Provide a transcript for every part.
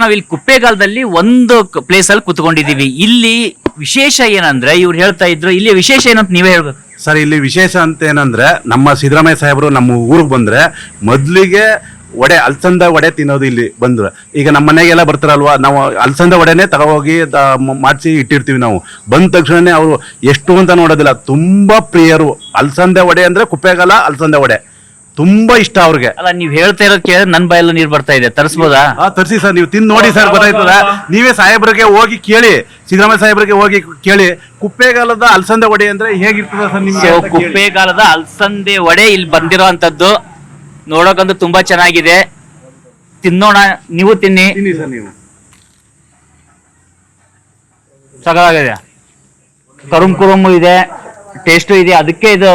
ನಾವಿಲ್ಲಿ ಕುಪ್ಪೇಗಾಲದಲ್ಲಿ ಒಂದು ಪ್ಲೇಸ್ ಅಲ್ಲಿ ಕುತ್ಕೊಂಡಿದೀವಿ ಇಲ್ಲಿ ವಿಶೇಷ ಏನಂದ್ರೆ, ಇವ್ರು ಹೇಳ್ತಾ ಇದ್ರು ಇಲ್ಲಿ ವಿಶೇಷ ಏನಂತ ನೀವೇ ಹೇಳ್ಬೇಕು. ಸರ್, ಇಲ್ಲಿ ವಿಶೇಷ ಅಂತ ಏನಂದ್ರೆ, ನಮ್ಮ ಸಿದ್ದರಾಮಯ್ಯ ಸಾಹೇಬರು ನಮ್ಮ ಊರಿಗೆ ಬಂದ್ರೆ, ಮೊದಲಿಗೆ ವಡೆ, ಅಲ್ಸಂದ ವಡೆ ತಿನ್ನೋದು ಇಲ್ಲಿ ಬಂದ್ರು. ಈಗ ನಮ್ಮ ಮನೆಗೆಲ್ಲ ಬರ್ತಾರಲ್ವಾ, ನಾವು ಅಲ್ಸಂದ ವಡೆನೆ ತಗೋಗಿ ಮಾಡಿಸಿ ಇಟ್ಟಿರ್ತೀವಿ ನಾವು. ಬಂದ ತಕ್ಷಣನೇ ಅವರು ಎಷ್ಟು ಅಂತ ನೋಡೋದಿಲ್ಲ, ತುಂಬಾ ಪ್ರಿಯರು. ಅಲ್ಸಂದೆ ವಡೆ ಅಂದ್ರೆ ಕುಪ್ಪೆಗಾಲ, ಅಲ್ಸಂದೆ ವಡೆ. ತುಂಬಾ ಇಷ್ಟ ಅವ್ರಿಗೆ. ಅಲ್ಲ ನೀವ್ ಹೇಳ್ತಾ ಇರೋದ್ ಕೇಳಿದ್ರೆ ನನ್ ಬಾಯಲ್ಲ ನೀರ್ ಬರ್ತಾ ಇದೆ. ತರಿಸ್ಬೋದಾ? ಆ ತರ್ಸಿ ಸರ್ ನೀವು ತಿಂದು ನೋಡಿ ಸರ್ ಗೊತ್ತಾಯ್ತದ? ನೀವೇ ಸಾಹೇಬ್ರಿಗೆ ಹೋಗಿ ಕೇಳಿ ಸಿದ್ದರಾಮಯ್ಯ ಸಾಹೇಬ್ರಿಗೆ ಹೋಗಿ ಕೇಳಿ. ಕುಪ್ಪೆಗಾಲದ ಅಲ್ಸಂದೆ ವಡೆ ಅಂದ್ರೆ ಹೇಗಿರ್ತದ ಸರ್ ನಿಮ್ಗೆ ಕುಪ್ಪೆಗಾಲದ ಅಲ್ಸಂದೆ ವಡೆ ಇಲ್ಲಿ ಬಂದಿರೋ ಅಂತದ್ದು ನೋಡೋಕಂತೂ ತುಂಬಾ ಚೆನ್ನಾಗಿದೆ. ತಿನ್ನೋಣ ನೀವು ತಿನ್ನಿ. ತಿನ್ನಿ ಸರ್ ನೀವು. ಕರುಮ್ ಕುರುಮ್ ಇದೆ ಟೇಸ್ಟು ಇದೆ. ಅದಕ್ಕೆ ಇದು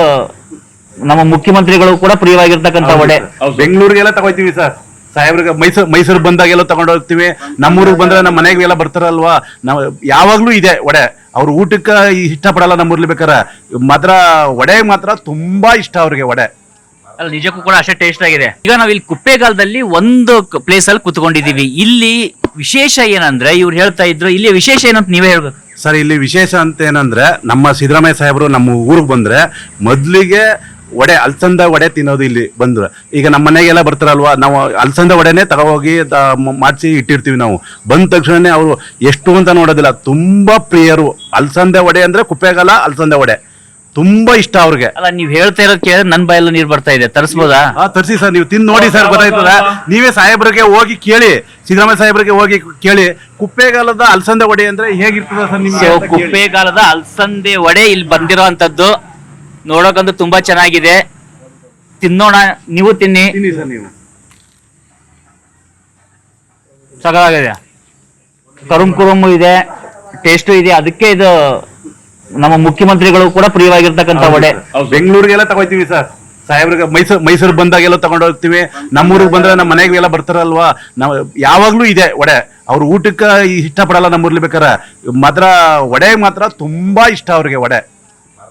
ನಮ್ಮ ಮುಖ್ಯಮಂತ್ರಿಗಳು ಕೂಡ ಪ್ರಿಯವಾಗಿರ್ತಕ್ಕಂಥ ವಡೆ. ಬೆಂಗಳೂರಿಗೆಲ್ಲ ತಗೋತೀವಿ ಸರ್. ಸಾಹೇಬ್ರಿಗೆ ಮೈಸೂರು ಮೈಸೂರು ಬಂದಾಗೆಲ್ಲ ತಗೊಂಡು ನಮ್ಮ ನಮ್ಮೂರಿಗೆ ಬಂದ್ರೆ ನಮ್ಮ ಮನೆಗೆ ಎಲ್ಲ ಬರ್ತಾರಲ್ವಾ? ನಾವು ಯಾವಾಗ್ಲೂ ಇದೆ ವಡೆ. ಅವ್ರ ಊಟಕ್ಕೆ ಇಷ್ಟಪಡಲ್ಲ ನಮ್ಮೂರ್ಲಿ ಬೇಕಾರೆ ಮಾತ್ರ ವಡೆ ಮಾತ್ರ ತುಂಬಾ ಇಷ್ಟ ಅವ್ರಿಗೆ ವಡೆ. ಅಲ್ಲ ನಿಜಕ್ಕೂ ಕೂಡ ಅಷ್ಟೇ ಟೇಸ್ಟ್ ಆಗಿದೆ. ಈಗ ನಾವು ಇಲ್ಲಿ ಕುಪ್ಪೇಗಾಲದಲ್ಲಿ ಒಂದು ಪ್ಲೇಸ್ ಅಲ್ಲಿ ಕುತ್ಕೊಂಡಿದೀವಿ ಇಲ್ಲಿ ವಿಶೇಷ ಏನಂದ್ರೆ ಇವ್ರು ಹೇಳ್ತಾ ಇದ್ರು ಇಲ್ಲಿ ವಿಶೇಷ ಏನಂತ ನೀವೇ ಹೇಳ್ಬೇಕು. ಸರ್ ಇಲ್ಲಿ ವಿಶೇಷ ಅಂತ ಏನಂದ್ರೆ ನಮ್ಮ ಸಿದ್ದರಾಮಯ್ಯ ಸಾಹೇಬರು ನಮ್ಮ ಊರಿಗೆ ಬಂದ್ರೆ ಮೊದ್ಲಿಗೆ ವಡೆ ಅಲ್ಸಂದ ವಡೆ ತಿನ್ನೋದು ಇಲ್ಲಿ ಬಂದ್ರು. ಈಗ ನಮ್ಮ ಮನೆಗೆಲ್ಲ ಬರ್ತಾರಲ್ವಾ ನಾವು ಅಲ್ಸಂದ ವಡೆನೇ ತಗೋಗಿ ಮಾಡಿಸಿ ಇಟ್ಟಿರ್ತೀವಿ ನಾವು. ಬಂದ ತಕ್ಷಣನೇ ಅವರು ಎಷ್ಟು ಅಂತ ನೋಡೋದಿಲ್ಲ ತುಂಬಾ ಪ್ರಿಯರು. ಅಲ್ಸಂದೆ ವಡೆ ಅಂದ್ರೆ ಕುಪ್ಪೆಗಾಲ ಅಲ್ಸಂದೆ ವಡೆ. ತುಂಬಾ ಇಷ್ಟ ಅವ್ರಿಗೆ. ಅಲ್ಲ ನೀವು ಹೇಳ್ತಾ ಇರೋದ್ ಕೇಳಿದ್ರೆ ನನ್ ಬಾಯಲ್ಲ ನೀರ್ ಬರ್ತಾ ಇದೆ. ತರಿಸ್ಬೋದಾ? ಆ ತರಿಸಿ ಸರ್ ನೀವು ತಿಂದು ನೋಡಿ ಸರ್ ಗೊತ್ತಾಯ್ತದ? ನೀವೇ ಸಾಹೇಬ್ರಿಗೆ ಹೋಗಿ ಕೇಳಿ ಸಿದ್ದರಾಮಯ್ಯ ಸಾಹೇಬ್ರಿಗೆ ಹೋಗಿ ಕೇಳಿ. ಕುಪ್ಪೆಗಾಲದ ಅಲ್ಸಂದೆ ವಡೆ ಅಂದ್ರೆ ಹೇಗಿರ್ತದ ಸರ್ ನಿಮ್ಗೆ ಕುಪ್ಪೆಗಾಲದ ಅಲ್ಸಂದೆ ವಡೆ ಇಲ್ಲಿ ಬಂದಿರೋ ಅಂತದ್ದು ನೋಡೋಕಂತೂ ತುಂಬಾ ಚೆನ್ನಾಗಿದೆ. ತಿನ್ನೋಣ ನೀವು ತಿನ್ನಿ. ತಿನ್ನಿ ಸರ್ ನೀವು. ಕರುಮ್ ಕುರುಮ್ ಇದೆ ಟೇಸ್ಟು ಇದೆ. ಅದಕ್ಕೆ ಇದು ನಮ್ಮ ಮುಖ್ಯಮಂತ್ರಿಗಳು ಕೂಡ ಪ್ರಿಯವಾಗಿರ್ತಕ್ಕಂಥ ವಡೆ. ಬೆಂಗಳೂರಿಗೆಲ್ಲ ತಗೋತೀವಿ ಸರ್. ಸಾಹೇಬ್ರಿಗೆ ಮೈಸೂರು ಮೈಸೂರು ಬಂದಾಗೆಲ್ಲ ತಗೊಂಡು ಹೋಗ್ತೀವಿ ನಮ್ಮೂರಿಗೆ ಬಂದ್ರೆ ನಮ್ಮ ಮನೆಗೆಲ್ಲ ಬರ್ತಾರಲ್ವಾ? ನಾವು ಯಾವಾಗ್ಲೂ ಇದೆ ವಡೆ. ಅವ್ರ ಊಟಕ್ಕೆ ಇಷ್ಟಪಡಲ್ಲ ನಮ್ಮೂರ್ಲಿ ಬೇಕಾರೆ ಮಾತ್ರ ವಡೆ ಮಾತ್ರ ತುಂಬಾ ಇಷ್ಟ ಅವ್ರಿಗೆ ವಡೆ.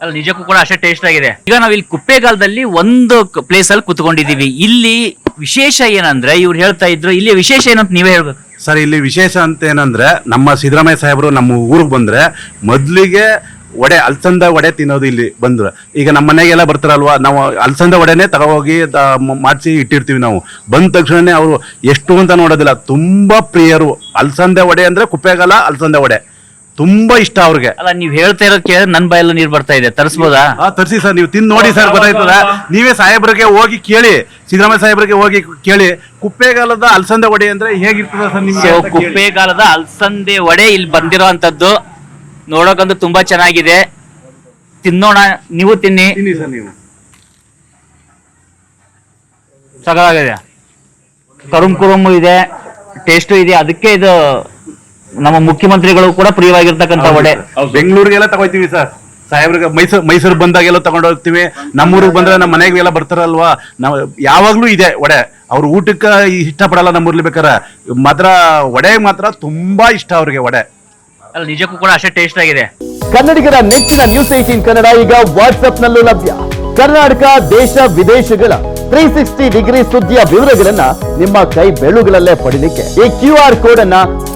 ಅಲ್ಲ, ನಿಜಕ್ಕೂ ಕೂಡ ಅಷ್ಟೇ ಟೇಸ್ಟ್ ಆಗಿದೆ. ಈಗ ನಾವು ಇಲ್ಲಿ ಕುಪ್ಪೆಗಾಲದಲ್ಲಿ ಒಂದು ಪ್ಲೇಸ್ ಅಲ್ಲಿ ಕುತ್ಕೊಂಡಿದೀವಿ ಇಲ್ಲಿ ವಿಶೇಷ ಏನಂದ್ರೆ, ಇವ್ರು ಹೇಳ್ತಾ ಇದ್ರು ಇಲ್ಲಿ ವಿಶೇಷ ಏನಂತ ನೀವೇ ಹೇಳ್ಬೇಕು. ಸರ್, ಇಲ್ಲಿ ವಿಶೇಷ ಅಂತ ಏನಂದ್ರೆ, ನಮ್ಮ ಸಿದ್ದರಾಮಯ್ಯ ಸಾಹೇಬರು ನಮ್ಮ ಊರಿಗೆ ಬಂದ್ರೆ ಮೊದ್ಲಿಗೆ ವಡೆ, ಅಲ್ಸಂದ ವಡೆ ತಿನ್ನೋದು ಇಲ್ಲಿ ಬಂದ್ರೆ. ಈಗ ನಮ್ಮ ಮನೆಗೆಲ್ಲ ಬರ್ತಾರಲ್ವಾ, ನಾವು ಅಲ್ಸಂದ ವಡೆನೇ ತಗೋಗಿ ಮಾಡಿಸಿ ಇಟ್ಟಿರ್ತೀವಿ ನಾವು. ಬಂದ ತಕ್ಷಣನೇ ಅವರು ಎಷ್ಟು ಅಂತ ನೋಡೋದಿಲ್ಲ, ತುಂಬಾ ಪ್ರಿಯರು. ಅಲ್ಸಂದೆ ವಡೆ ಅಂದ್ರೆ ಕುಪ್ಪೆಗಾಲ, ಅಲ್ಸಂದೆ ವಡೆ. ತುಂಬಾ ಇಷ್ಟ ಅವ್ರಿಗೆ. ಅಲ್ಲ ನೀವ್ ಹೇಳ್ತಾ ಇರೋದ್ ಕೇಳಿ ನನ್ ಬಾಯಲ್ಲ ನೀರ್ ಬರ್ತಾ ಇದೆ. ತರಿಸ್ಬೋದಾ? ಆ ತರ್ಸಿ ಸರ್ ನೀವು ತಿಂದು ನೋಡಿ ಸರ್ ಗೊತ್ತಾಯ್ತದ? ನೀವೇ ಸಾಹೇಬ್ರಿಗೆ ಹೋಗಿ ಕೇಳಿ ಸಿದ್ದರಾಮಯ್ಯ ಸಾಹೇಬ್ರಿಗೆ ಹೋಗಿ ಕೇಳಿ. ಕುಪ್ಪೆಗಾಲದ ಅಲ್ಸಂದೆ ವಡೆ ಅಂದ್ರೆ ಹೇಗಿರ್ತದ ಸರ್ ನಿಮ್ಗೆ ಕುಪ್ಪೆಗಾಲದ ಅಂತ ಕೇಳಿ. ಕುಪ್ಪೇಗಾಲದ ಅಲ್ಸಂದೆ ವಡೆ ಇಲ್ಲಿ ಬಂದಿರೋ ಅಂತದ್ದು ನೋಡೋಕಂತೂ ತುಂಬಾ ಚೆನ್ನಾಗಿದೆ. ತಿನ್ನೋಣ ನೀವು ತಿನ್ನಿ. ತಿನ್ನಿ ಸರ್ ನೀವು. ಕರುಮ್ ಕುರುಮ್ ಇದೆ ಟೇಸ್ಟು ಇದೆ. ಅದಕ್ಕೆ ಇದು ನಮ್ಮ ಮುಖ್ಯಮಂತ್ರಿಗಳು ಕೂಡ ಪ್ರಿಯವಾಗಿರ್ತಕ್ಕಂಥ ವಡೆ ಬೆಂಗಳೂರಿಗೆಲ್ಲ ತಗೋತೀವಿ ಸರ್. ಸಾಹೇಬ್ರಿಗೆ ಮೈಸೂರು ಮೈಸೂರು ಬಂದಾಗೆಲ್ಲ ತಗೊಂಡು ಹೋಗ್ತೀವಿ ನಮ್ಮೂರಿಗೆ ಬಂದ್ರೆ ನಮ್ಮ ಮನೆಗೆಲ್ಲ ಬರ್ತಾರಲ್ವಾ? ನಾವು ಯಾವಾಗ್ಲೂ ಇದೆ ವಡೆ ಅವ್ರ ಊಟಕ್ಕೆ ಇಷ್ಟಪಡಲ್ಲ ನಮ್ಮೂರ್ಲಿ ಬೇಕಾರೆ ಮಾತ್ರ ವಡೆ ಮಾತ್ರ ತುಂಬಾ ಇಷ್ಟ ಅವ್ರಿಗೆ ವಡೆ ಅಲ್ಲ ನಿಜಕ್ಕೂ ಕೂಡ ಅಷ್ಟೇ ಟೇಸ್ಟ್ ಆಗಿದೆ. ಕನ್ನಡಿಗರ ನೆಚ್ಚಿನ ನ್ಯೂಸ್ ಏಟೀನ್ ಕನ್ನಡ ಈಗ ವಾಟ್ಸ್ಆಪ್ ನಲ್ಲೂ ಲಭ್ಯ. ಕರ್ನಾಟಕ ದೇಶ ವಿದೇಶಗಳ ತ್ರೀ ಸಿಕ್ಸ್ಟಿ ಡಿಗ್ರಿ ಸುದ್ದಿಯ ವಿವರಗಳನ್ನ ನಿಮ್ಮ ಕೈ ಬೆಳುಗಳಲ್ಲೇ ಪಡಿಲಿಕ್ಕೆ ಈ ಕ್ಯೂ ಆರ್ ಕೋಡ್ ಅನ್ನ